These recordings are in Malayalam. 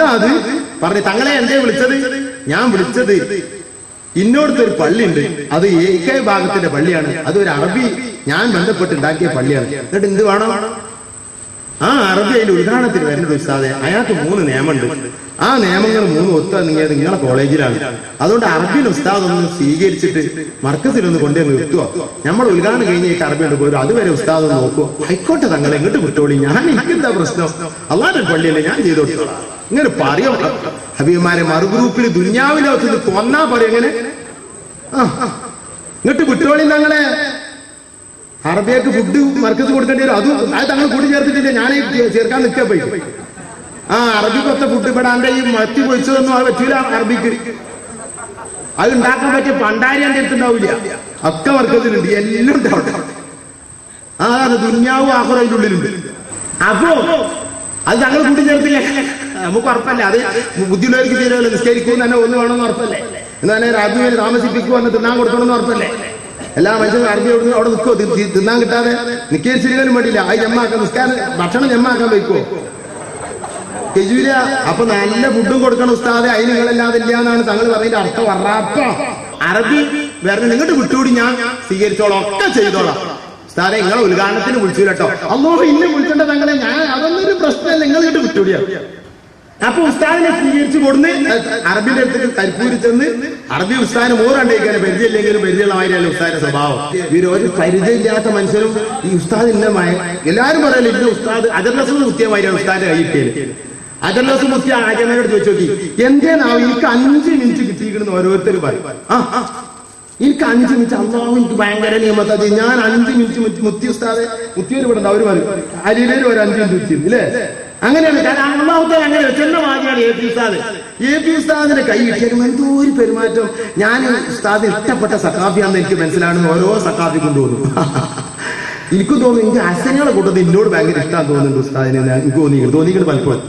ഉസ്താദ് പറഞ്ഞു തങ്ങളെ എന്തേ വിളിച്ചത്? ഞാൻ വിളിച്ചത് ഇന്നോടത്തെ ഒരു പള്ളിയുണ്ട്. അത് എ കെ ഭാഗത്തിന്റെ പള്ളിയാണ്. അത് ഒരു അറബി ഞാൻ ബന്ധപ്പെട്ട് ഉണ്ടാക്കിയ പള്ളിയാണ്. എന്നിട്ട് എന്ത് വേണം? ആ അറബി അതിന്റെ ഉദാഹരണത്തിന് വരുന്നത് ഉസ്താദെ. അയാൾക്ക് മൂന്ന് നിയമമുണ്ട്. ആ നിയമങ്ങൾ മൂന്ന് ഒത്തുവന്നെങ്കിൽ നിങ്ങളെ കോളേജിലാണ്. അതുകൊണ്ട് അറബിയിൽ ഉസ്താദ് ഒന്ന് സ്വീകരിച്ചിട്ട് മർക്കസിൽ ഒന്ന് കൊണ്ടുവന്ന് നിർത്തുക നമ്മൾ ഉദ്ഘാടനം കഴിഞ്ഞിട്ട് അറബി ഉണ്ട് പോലും അതുവരെ ഉസ്താദ് ഒന്ന് നോക്കുക ആയിക്കോട്ടെ തങ്ങൾ എങ്ങോട്ട് വിട്ടോളി. ഞാൻ എനിക്കെന്താ പ്രശ്നം? അള്ളാന്റെ പള്ളിയല്ലേ ഞാൻ ചെയ്തു കൊടുത്തോളാം ഇങ്ങനെ പറയും? ഹബീബിമാരെ മറുഗ്രൂപ്പിൽ ദുന്യാവിലെ വെച്ചത് കൊന്നാ പറയും എങ്ങനെ ഇങ്ങോട്ട് വിട്ടോളി തങ്ങളെ അറബിയക്ക് ഫുഡ് മർക്കസ് കൊടുക്കേണ്ടി വരും. അതും അത് തങ്ങൾ കൂടി ചേർത്തിട്ടില്ല? ഞാൻ ചേർക്കാൻ നിൽക്കാൻ പോയി. ആ അറബിക്കൊത്ത ഫുഡ് ഇവിടെ എന്റെ ഈ മത്തി പൊഴിച്ചതൊന്നും അത് പറ്റൂല അറബിക്ക്. അത് ഉണ്ടാക്കാൻ പറ്റിയ പണ്ടാരി എന്റെ അടുത്ത് ഉണ്ടാവില്ല ഒക്കെ വർക്കത്തിലുണ്ട് എല്ലാം ഉണ്ടാവട്ടെ ആ അത് ദുന്യാവും ആഹുറ അതിന്റെ ഉള്ളിലുണ്ട്. അപ്പോ അത് തങ്ങൾ കൂട്ടി ചേർത്തില്ല? നമുക്ക് ഉറപ്പല്ലേ? അത് ബുദ്ധിയുള്ളവർക്ക് തീരുമല്ലോ നിസ്കരിക്കും തന്നെ ഒന്ന് വേണമെന്ന് ഉറപ്പല്ലേ? എന്നാൽ രാജ്യം താമസിപ്പിക്കുക എന്ന് തിന്നാൻ കൊടുക്കണമെന്ന് ഉറപ്പല്ലേ? എല്ലാ മനുഷ്യരും അറബി അവിടെ അവിടെ നിൽക്കോ തിന്നാൻ കിട്ടാതെ നിക്കേരിച്ചിരിക്കാനും വേണ്ടിയില്ല. അത് ജമ്മാക്കാൻ നിസ്കാരം ഭക്ഷണം ജമ്മാക്കാൻ വയ്ക്കോ കെജൂല അപ്പൊ നല്ല ഫുഡും കൊടുക്കണം ഉസ്താദെ. അതിന് നിങ്ങളല്ലാതെ ഇല്ല എന്നാണ് തങ്ങൾ പറയുന്നത് അർത്ഥം വറാപ്പ അറബി വേറെ നിങ്ങോട്ട് വിട്ടുകൂടി ഞാൻ സ്വീകരിച്ചോളാം ഒക്കെ ചെയ്തോളാം. ഉസ്താദെ നിങ്ങളെ ഉദ്ഘാടനത്തിന് വിളിച്ചു കേട്ടോ അന്നോ ഇന്നെ വിളിക്കേണ്ട തങ്ങളെ ഞാൻ അതൊന്നൊരു പ്രശ്നമല്ല. നിങ്ങൾ ഇങ്ങോട്ട് വിട്ടുകൂടിയാ. അപ്പൊ ഉസ്താദിനെ സ്വീകരിച്ചു കൊടുന്ന് അറബിന്റെ അടുത്ത് കരിപ്പൂരി ചെന്ന് അറബി ഉസ്താദിന് മൂറണ്ടേക്കാണ് പരിചയമില്ലെങ്കിലും പരിചയമുള്ള മാതിരിയല്ല ഉസ്താദിന്റെ സ്വഭാവം? ഇവർ ഒരു പരിചയമില്ലാത്ത മനുഷ്യരും ഈ ഉസ്താദ് ഇന്നമായ എല്ലാരും പറയല്ലോ ഇതിന്റെ ഉസ്താദ് അജർലസ് മുത്തിയമാതിരിയാണ് ഉസ്താദിന്റെ കൈ കിട്ടിയത്. അജർലസ് മുത്തിയ ആചരണയോട് ചോദിച്ചു നോക്കി. എന്തേനാവും എനിക്ക് അഞ്ച് മിനിറ്റ് കിട്ടിയിരിക്കുന്ന ഓരോരുത്തർ പറയും. ആ എനിക്ക് അഞ്ച് മിനിറ്റ് അള്ളാഹു എനിക്ക് ഭയങ്കര നിയമത്താ ഞാൻ അഞ്ച് മിനിറ്റ് മുത്തി- ഉസ്താദ് മുത്തിയൊരു ഉണ്ട് അവർ പറയും. അരിയിലൊരു അഞ്ച് മിനിറ്റ് ഇല്ലേ? അങ്ങനെയാണ്. കാരണം അള്ളാഹുത്തെ അങ്ങനെ ചെന്ന മാതിരിയാണ് എ പി ഉസ്താദ്. എ പി ഉസ്താദിന്റെ കൈ കിട്ടിയാലും എന്തോ ഒരു പെരുമാറ്റം. ഞാൻ ഉസ്താദ് ഇഷ്ടപ്പെട്ട സഖാഫിയാണെന്ന് എനിക്ക് മനസ്സിലാണെന്ന് ഓരോ സഖാഫി കൊണ്ടുപോകുന്നു എനിക്ക് തോന്നുന്നു എനിക്ക് അസനകളെ കൂട്ടത്തിൽ എന്നോട് ഭയങ്കര ഇഷ്ടം തോന്നുന്നുണ്ട് ഉസ്താദിനെ. എനിക്ക് തോന്നിയിട്ട് തോന്നിയിട്ട് പലപ്പോഴും.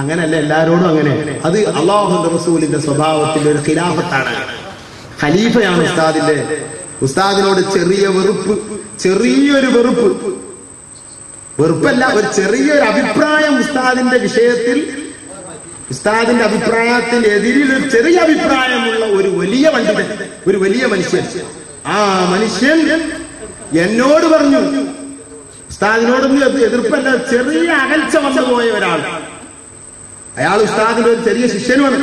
അങ്ങനല്ല എല്ലാരോടും അങ്ങനെ. അത് അള്ളാഹുന്റെ റസൂലിന്റെ സ്വഭാവത്തിന്റെ ഒരു ഖിലാഫത്താണ്. ഖലീഫയാണ് ഉസ്താദിന്റെ ഉസ്താദിനോട് ചെറിയ വെറുപ്പ്. ചെറിയൊരു വെറുപ്പ്. വെറുപ്പല്ല ഒരു ചെറിയൊരു അഭിപ്രായം ഉസ്താദിന്റെ വിഷയത്തിൽ ഉസ്താദിന്റെ അഭിപ്രായത്തിന് എതിരിൽ ഒരു ചെറിയ അഭിപ്രായമുള്ള ഒരു വലിയ പണ്ഡിതൻ ഒരു വലിയ മനുഷ്യൻ. ആ മനുഷ്യൻ എന്നോട് പറഞ്ഞു ഉസ്താദിനോടൊന്നും എതിർപ്പല്ല ചെറിയ അകൽച്ച വന്നു പോയ ഒരാൾ. അയാൾ ഉസ്താദിന്റെ ഒരു ചെറിയ ശിഷ്യനുമാണ്.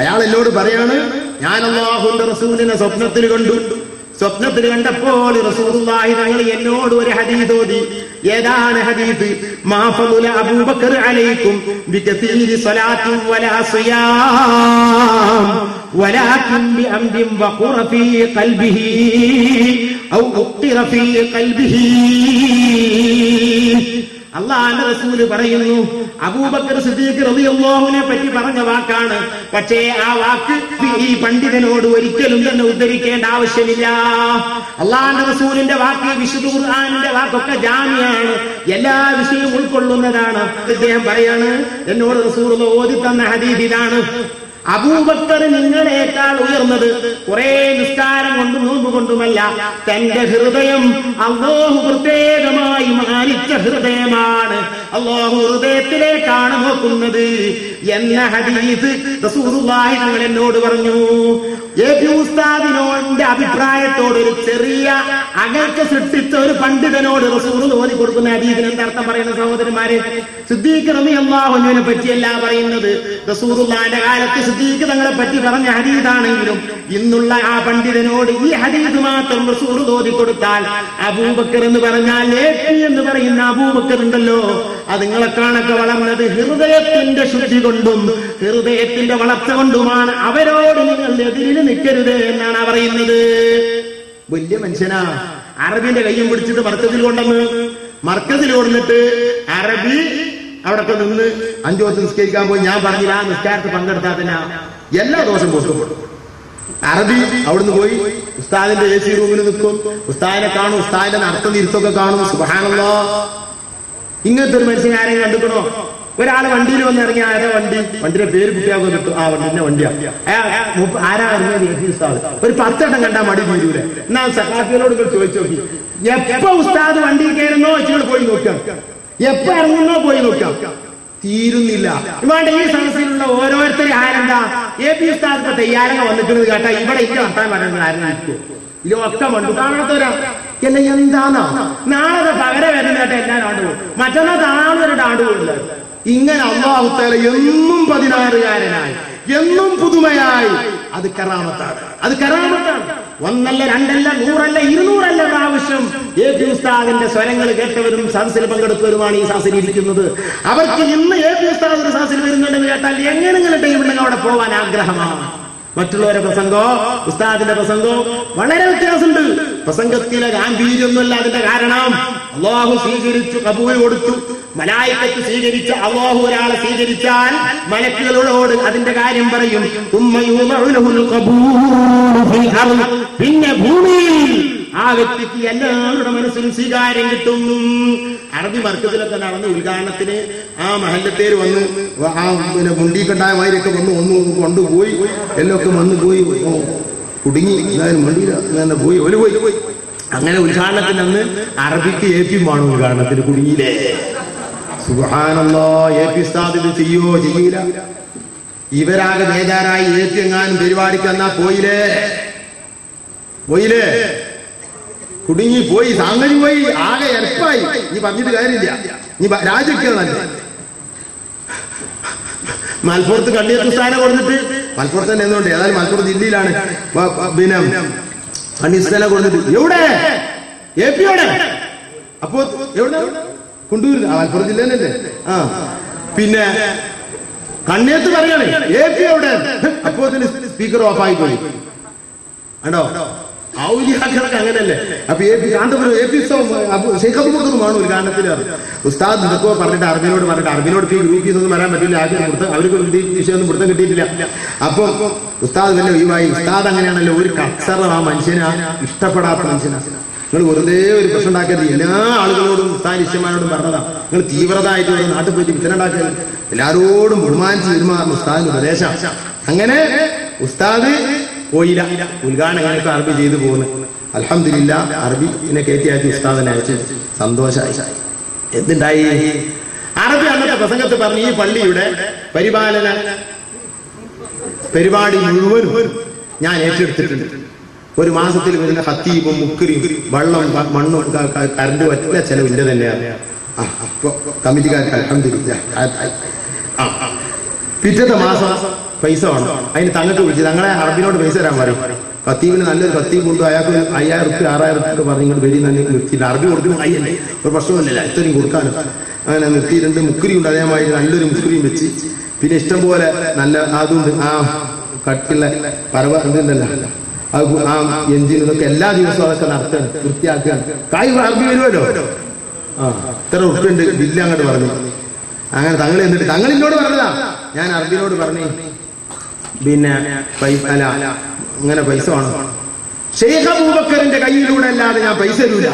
അയാൾ എന്നോട് പറയാണ് ഞാൻ അള്ളാഹുന്റെ റസൂലിനെ സ്വപ്നത്തിൽ കണ്ടു. സ്വപ്നത്തിൽ കണ്ടപ്പോൾ റസൂലുള്ളാഹി തങ്ങൾ എന്നോട് ഒരു ഹദീദ് ഓതി ഏതാണ് ഹദീദ് മാഫലുല അബൂബക്കർ അലൈക്കും ബികസീരി സ്വലാത്തിൻ വലാ സിയാം ولكن بأمر وقر في قلبه أو أقر في قلبه അള്ളാന്റെ റസൂൽ പറയുന്നു അബൂബക്കർ സിദ്ദീഖ് റളിയല്ലാഹുവിനെ പറ്റി പറഞ്ഞ വാക്കാണ്. പക്ഷേ ആ വാക്ക് ഈ പണ്ഡിതനോട് ഒരിക്കലും തന്നെ ഉദ്ധരിക്കേണ്ട ആവശ്യമില്ല. അള്ളാന്റെ റസൂലിന്റെ വാക്ക് വിശുദ്ധ ഖുർആാനിന്റെ വാക്കൊക്കെ ജാമ്യാണ്. എല്ലാ വിഷയവും ഉൾക്കൊള്ളുന്നതാണ്. അദ്ദേഹം പറയാണ് എന്നോട് റസൂർ ഓതി തന്ന ഹദീദ് ഇതാണ് അബൂബക്കർ നിങ്ങളേക്കാൾ ഉയർന്നത് കുറെ നിസ്കാരം കൊണ്ടും നോമ്പ് കൊണ്ടുമല്ല തന്റെ ഹൃദയം അള്ളാഹു പ്രത്യേകമായി മാനിച്ച ഹൃദയമാണ് അള്ളാഹു ഹൃദയത്തിലേക്കാണ് നോക്കുന്നത് എന്ന ഹദീസ് റസൂലുള്ളാഹി തങ്ങൾ എന്നോട് പറഞ്ഞു. എ ഉസ്താദിനോന്റെ അഭിപ്രായത്തോട് ഒരു ചെറിയ അകൽക്ക് സൃഷ്ടിച്ച ഒരു പണ്ഡിതനോട് റസൂർ ഓതി കൊടുക്കുന്ന ഹദീസിന് എന്താർത്ഥം പറയുന്ന സഹോദരന്മാരെ? സിദ്ദീഖ് റബി അള്ളാഹുവിനെ പറ്റിയല്ല പറയുന്നത് റസൂലുള്ളാന്റെ കാലത്ത് സിദ്ദീഖ് തങ്ങളെ പറ്റി പറഞ്ഞ ഹരീതാണെങ്കിലും ഇന്നുള്ള ആ പണ്ഡിതനോട് ഈ ഹരീത് മാത്രം റസൂൽ തോതി കൊടുത്താൽ അബൂബക്കർ എന്ന് പറഞ്ഞാൽ എന്ന് പറയുന്ന അബൂബക്കർ ഉണ്ടല്ലോ. അത് നിങ്ങളെ കാണൊക്കെ വളർന്നത് ഹൃദയത്തിന്റെ ശുദ്ധി കൊണ്ടും ഹൃദയത്തിന്റെ വളർച്ച കൊണ്ടുമാണ് അവരോട് നിങ്ങൾ എതിരിൽ നിൽക്കരുത് എന്നാണ് പറയുന്നത്. വലിയ മനുഷ്യനാ. അറബിന്റെ കയ്യും പിടിച്ചിട്ട് മർക്കത്തിൽ കൊണ്ടെന്ന് മർക്കത്തിൽ കൊണ്ടിട്ട് അറബി അവിടെ നിന്ന് അഞ്ചു ദിവസം നിസ്കരിക്കാൻ പോയി. ഞാൻ പറഞ്ഞില്ല ആ നിസ്കാരത്തിൽ പങ്കെടുത്താൽ തന്നെ എല്ലാ ദിവസവും പോസ്റ്റ് അറബി അവിടുന്ന് പോയി ഉസ്താദിന്റെ എ സി റൂമിൽ നിൽക്കും. ഉസ്താദിനെ കാണും ഉസ്താദിന്റെ നടത്തം തിരുത്തൊക്കെ കാണും. സുഹാനല്ലോ ഇങ്ങനത്തെ ഒരു മനുഷ്യൻ ആരെയും കണ്ടുക്കണോ ഒരാൾ വണ്ടിയിൽ വന്ന് ഇറങ്ങി ആരാ വണ്ടി? വണ്ടിയുടെ പേര് കുട്ടിയാകും കിട്ടും. ആ വണ്ടിന്റെ വണ്ടിയാ. ആരാ ഉസ്താദ്. ഒരു പത്തെണ്ണം കണ്ടാ മടി തീരൂല. എന്നാ സഖാഫികളോട് ചോദിച്ചു നോക്കി. എപ്പോ ഉസ്താദ് വണ്ടിയിൽ കയറുന്നോ? വെച്ചുകൾ പോയി നോക്കാം എപ്പോ ഇറങ്ങുന്നോ പോയി നോക്കാം. തീരുന്നില്ല. ഇവാണ്ട് ഈ സദസ്സിലുള്ള ഓരോരുത്തരും ആരെന്താ എ പി സ്ഥാനത്ത് തയ്യാറങ്ങ വന്നിട്ടുള്ളത് കേട്ടാ ഇവിടെ ഇല്ല വർത്താൻ പറ്റുന്ന ആരും നിൽക്കുമോ ഇതിലൊക്കെ മണ്ടു കാണാത്തവരാ. എന്നെ എന്താണോ നാളെ പകരം വരുന്ന കേട്ടാ എല്ലാരും ആണ്ടുകളും പോകും മറ്റന്നാ താണവരുടെ ഒരു ആണ്ട് പോകില്ല ഇങ്ങനെ അള്ളാഹുത്തേല എന്നും പതിനാറുകാരനായി. എന്നും പുതുമയായി. അത് കറാമത്താണ്. അത് കറാമത്താണ്. ഒന്നല്ല രണ്ടല്ല നൂറല്ല ഇരുന്നൂറല്ല പ്രാവശ്യം എ പി ഉസ്താദിന്റെ സ്വരങ്ങൾ കേട്ടവരും സദസ്സിൽ പങ്കെടുത്തവരുമാണ് ഈ സദസ്സിൽ ഇരിക്കുന്നത്. അവർക്ക് ഇന്ന് എ പി ഉസ്താദ് ഒരു സദസ്സിൽ വരുന്നുണ്ടെന്ന് കേട്ടാൽ എങ്ങനെങ്കിലും ടൈമിലും അവിടെ പോവാൻ ആഗ്രഹമാണ്? മറ്റുള്ളവരെ പ്രസംഗോ ഉസ്താദിന്റെ പ്രസംഗോ വളരെ വ്യത്യാസമുണ്ട്. പ്രസംഗത്തിലെ ഗാംഭീര്യമൊന്നുമല്ല അതിന്റെ കാരണം. അള്ളാഹു സ്വീകരിച്ചു കബൂൽ കൊടുത്തു. മലായിക്കത്ത് സ്വീകരിച്ച അള്ളാഹു ഒരാളെ സ്വീകരിച്ചാൽ മലക്കുകളോട് അതിന്റെ കാര്യം പറയും. പിന്നെ ഭൂമിയിൽ ആ വ്യക്തിക്ക് എല്ലാവരുടെ മനസ്സിലും സ്വീകാര്യം കിട്ടുന്നു അറബി മർക്കത്തിലൊക്കെ നടന്ന ഉദ്ഘാടനത്തിന് ആ മഹല്ലത്തേര് വന്ന്. ആ പിന്നെ മുണ്ടിക്കുണ്ടായ മാതിരിയൊക്കെ വന്ന് ഒന്ന് കൊണ്ടുപോയി. എല്ലാം ഒക്കെ വന്ന് പോയി. കുടുങ്ങി. എന്തായാലും മണ്ടിയില്ല പോയി. ഒരു പോയി. അങ്ങനെ ഉദ്ഘാടനത്തിന് അന്ന് അറബിക്ക് എ പി വേണം ഉദ്ഘാടനത്തിന് കുടുങ്ങിയില്ലേ? സുഹാനല്ലോ എ പി സ്ഥാപിത ചെയ്യോ? ചെയ്യൂല ഇവരാകെ ബേജാറായി എ പി എങ്ങാനും പരിപാടിക്ക് എന്നാ പോയില്ലേ? പോയില്ലേ? കുടുങ്ങി പോയി സാങ്കരി പോയി ആകെ എളുപ്പമായി നീ പറഞ്ഞിട്ട് കാര്യമില്ല. നീ രാജിക്കുക നല്ല മലപ്പുറത്ത് കണ്ണിയത്ത് സ്ഥാനം കൊടുത്തിട്ട് മലപ്പുറത്ത് തന്നെ എന്തുകൊണ്ട് ഏതായാലും മലപ്പുറം ജില്ലയിലാണ്. പിന്നെ കണ്ണിസ്ഥാനം കൊടുത്തിട്ട് എവിടെ? എ പി എവിടെ? അപ്പോ എവിടെ? കൊണ്ടുവരുന്ന ആ മലപ്പുറം ജില്ല തന്നെയല്ലേ ആ. പിന്നെ കണ്ണേത്ത് പറയണേ. എ പി എവിടെ? അപ്പോ സ്പീക്കർ ഓഫ് ആയി പോയി കണ്ടോ? ഔലിയാക്കളൊക്കെ അങ്ങനല്ലേ? അപ്പൊ കാന്തപുരം എ പി ശേഖബുബക്കറും ആണ് ഒരു കാരണത്തിൽ ഉസ്താദ് ഇതൊക്കെ പറഞ്ഞിട്ട് അറബിനോട് പറഞ്ഞിട്ട് അറബിനോട് ഈ ഗ്രൂപ്പീസ് ഒന്നും വരാൻ പറ്റില്ല ആദ്യം കൊടുത്ത് അവർക്ക് വിഷയമൊന്നും കൊടുത്ത് കിട്ടിയിട്ടില്ല. അപ്പൊ ഉസ്താദ് നല്ല ഒഴിവായി. ഉസ്താദ് അങ്ങനെയാണല്ലോ ഒരു കച്ചറ ആ മനുഷ്യനാ ഇഷ്ടപ്പെടാത്ത മനുഷ്യനാ. നിങ്ങൾ വെറുതെ ഒരു പ്രശ്നം ഉണ്ടാക്കരുത്. എല്ലാ ആളുകളോടും ഉസ്താദ് ഇഷ്ടമാരോടും പറഞ്ഞതാ. നിങ്ങൾ തീവ്രതായിട്ട് ഒരു നാട്ടിൽ പോയിട്ട് വിത്തനം ഉണ്ടാക്കരുത്. എല്ലാരോടും ബഹുമാനിച്ച് പെരുമാറുന്ന ഉസ്താദിന്റെ ഉപദേശം. അങ്ങനെ ഉസ്താദ് പോയില്ല. ഉദ്ഘാടനം കണക്ക് അറബി ചെയ്തു പോകുന്നു അലഹമില്ല അറബിനെ കയറ്റി അയച്ച് ഉസ്താദനെ അയച്ചു സന്തോഷമായി എന്തുണ്ടായി? അറബി അന്നത്തെ പ്രസംഗത്ത് പറഞ്ഞു ഈ പള്ളിയുടെ പരിപാലന പരിപാടി മുഴുവനും ഞാൻ ഏറ്റെടുത്തിട്ടുണ്ട്. ഒരു മാസത്തിൽ വരുന്ന ഹത്തീബും മുക്കരിയും വെള്ളം മണ്ണും കരണ്ട് ഒറ്റ ചെലവിന്റെ തന്നെയാണ്. അപ്പൊ കമ്മിറ്റിക്കാർക്ക് അലഹമില്ല ആ. പിറ്റത്തെ മാസം പൈസ വേണം. അതിന് തങ്ങൾക്ക് വിളിച്ചു തങ്ങളെ അറബിനോട് പൈസ തരാൻ പറയും. കത്തീവിന് നല്ലൊരു കത്തീവ് കൊണ്ട് അയാൾക്ക് അയ്യായിരം റുപ്യ ആറായിരം റുപ്യ പറഞ്ഞ് ഇങ്ങോട്ട് വരി തന്നെ നിർത്തിയില്ല. അറബി കൊടുക്കുന്ന അയ്യല്ലേ ഒരു പ്രശ്നമൊന്നുമില്ല ഇത്രയും കൊടുക്കാനും. അങ്ങനെ നിർത്തിയിട്ടുണ്ട് മുക്കുരി ഉണ്ട് അതേമാതിരി നല്ലൊരു മുക്കുരിയും വെച്ച്. പിന്നെ ഇഷ്ടം പോലെ നല്ല അതുണ്ട്. ആ കട്ടിയുള്ള പരവ എന്തുണ്ടല്ലോ അത് ആ എഞ്ചിൻ ഇതൊക്കെ എല്ലാ ദിവസവും അതൊക്കെ നടത്തുകയാണ്. വൃത്തിയാക്കുകയാണ്. കായ് അറബി വരുമല്ലോ? ആ ഇത്ര ഉറുപ്പുണ്ട് ബില്ല് അങ്ങോട്ട് പറഞ്ഞു. അങ്ങനെ തങ്ങൾ എന്നിട്ട് തങ്ങൾ എന്നോട് പറഞ്ഞതാ. ഞാൻ അറബിനോട് പറഞ്ഞു പിന്നെ അല്ല അങ്ങനെ പൈസ വേണം? ഷെയ്ഖ് അബൂബക്കറിന്റെ കയ്യിലൂടെ അല്ലാതെ ഞാൻ പൈസ തരൂല.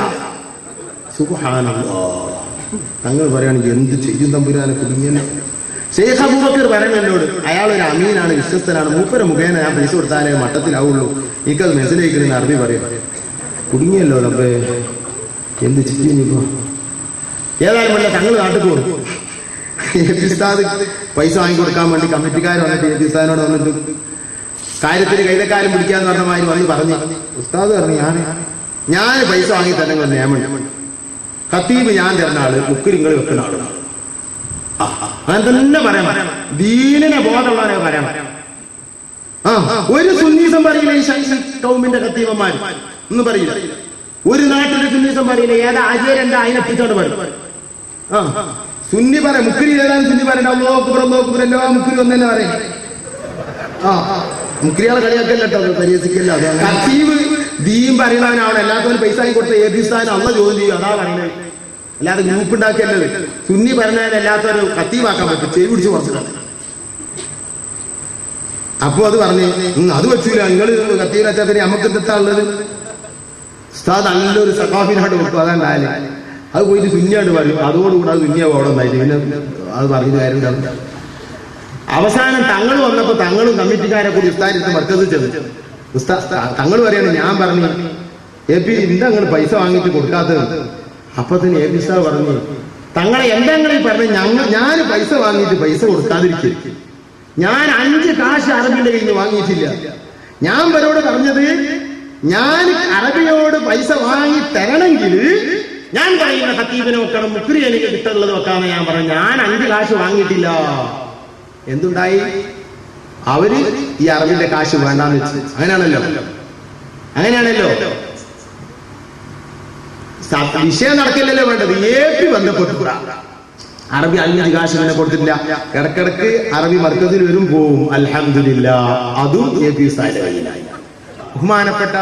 തങ്ങൾ പറയുകയാണെങ്കിൽ എന്ത് ചെയ്യും തമ്പുരാനെ കുടുങ്ങിയെന്ന് ഷെയ്ഖ് അബൂബക്കർ പറയണം എന്നോട് അയാൾ ഒരു അമീനാണ് വിശ്വസ്തനാണ് മൂപ്പര മുഖേന ഞാൻ പൈസ കൊടുത്താലേ മട്ടത്തിലാവുള്ളൂ. എനിക്കത് മനസ്സിലാക്കുന്ന അറബി പറയും. കുടുങ്ങിയല്ലോ തമ്പേ എന്ത് ചെയ്യും ഇപ്പൊ? ഏതായാലും തങ്ങൾ നാട്ടിൽ പോകും ഉസ്താദ് പൈസ വാങ്ങി കൊടുക്കാൻ വേണ്ടി കമ്മിറ്റിക്കാർ വന്നിട്ട് എ ഉസ്താദിനോട് വന്നിട്ട് കാര്യത്തിന് കൈതക്കാരൻ പിടിക്കാന്ന് പറഞ്ഞ മാതിരി വന്ന് പറഞ്ഞു. ഉസ്താദ് പറഞ്ഞു ഞാൻ ഞാൻ പൈസ വാങ്ങി തന്നെ നിയമം ഖത്തീബ് ഞാൻ തരുന്ന ആൾ മുക്കുരിങ്ങൾ വെക്കുന്ന ആളാണ് അങ്ങനെ തന്നെ പറയാം ദീനിനെ ബോധമുള്ളവരെ പറയാം ആ ഒരു സുന്നീസം പറയില്ല ഈ കൗമിന്റെ കത്തീവന്മാർ ഒന്നും പറയില്ല. ഒരു നാട്ടിലെ സുന്നീസം പറയില്ല. ഏതാ അജയരണ്ട അതിനെ പിടിച്ചോണ്ട് പറയും ആ സുന്നി പറ മുക്കിരി ഏതാണ് സുന്നി പറയണ്ട നോക്കുപുറം നോക്കുപുറം എല്ലാ മുക്കിരി ഒന്നെ പറയും. ആ മുക്കിരിയാളെ കളിയാക്കല്ല കേട്ടോ പരിഹസിക്കല്ല കത്തീവ് ദീം പറയണവനാണ് എല്ലാത്തവനും പൈസ കൊടുത്ത എ അന്ന അള്ള ജോലി ചെയ്യും അതാ പറയുന്നത്. അല്ലാതെ ഗ്രൂപ്പ് ഉണ്ടാക്കിയല്ലത് സുന്നി പറഞ്ഞതിന് എല്ലാത്തവരും കത്തീവാക്കാൻ പറ്റും ചെവി പിടിച്ച് കുറച്ചിട്ടാണ് അപ്പൊ അത് പറഞ്ഞു "ഉം, അത് വെച്ചൂല നിങ്ങൾ കത്തീവ് വെച്ചാൽ നമുക്ക് എന്താ ഉള്ളത്? ഉസ്താദ് നല്ലൊരു സഖാഫിനായിട്ട് കൊടുക്കും അതാണ്ടായാലേ അത് പോയിട്ട് സുന്യായിട്ട് പറയും. അതോടുകൂടെ അത് സുന്യാവും അവിടെ ഉണ്ടായിട്ട് പിന്നെ അത് പറഞ്ഞ കാര്യം അവസാനം തങ്ങൾ വന്നപ്പോ തങ്ങളും കമ്മിറ്റിക്കാരെ കൂടി ഉസ്താദിന്റെ മർക്കസ് ചെന്ന് ഉസ്താ തങ്ങൾ പറയാണ് ഞാൻ പറഞ്ഞു എ പി എന്താ പൈസ വാങ്ങിയിട്ട് കൊടുക്കാത്തത്? അപ്പൊ തന്നെ എ പി സാർ പറഞ്ഞു തങ്ങളെ എന്തെങ്കിലും പറഞ്ഞു ഞങ്ങൾ ഞാൻ പൈസ വാങ്ങിയിട്ട് പൈസ കൊടുക്കാതിരിക്കും. ഞാൻ അഞ്ച് കാശ് അറബിന്റെ കയ്യിൽ നിന്ന് വാങ്ങിയിട്ടില്ല. ഞാൻ ഇവരോട് പറഞ്ഞത് ഞാൻ അറബിയോട് പൈസ വാങ്ങി തരണമെങ്കിൽ ഞാൻ പറയുന്ന ഹത്തീബിനെ വെക്കണം മുക്കുരി എനിക്ക് കിട്ടുന്നത് വെക്കാന്ന് ഞാൻ പറഞ്ഞു. ഞാൻ അഞ്ച് കാശ് വാങ്ങിയിട്ടില്ല. എന്തുണ്ടായി? അവർ ഈ അറബിന്റെ കാശ് വേണ്ടാന്ന് വെച്ചു. അങ്ങനെയാണല്ലോ. അങ്ങനെയാണല്ലോ. വിഷയം നടക്കില്ലല്ലോ വേണ്ടത്. പി ബന്ധപ്പെട്ടു. അറബി അഞ്ച് കാശ് തന്നെ കൊടുത്തിട്ടില്ല. ഇടക്കിടക്ക് അറബി മർക്കത്തിൽ വരും പോവും. അലഹമില്ല അതും ബഹുമാനപ്പെട്ട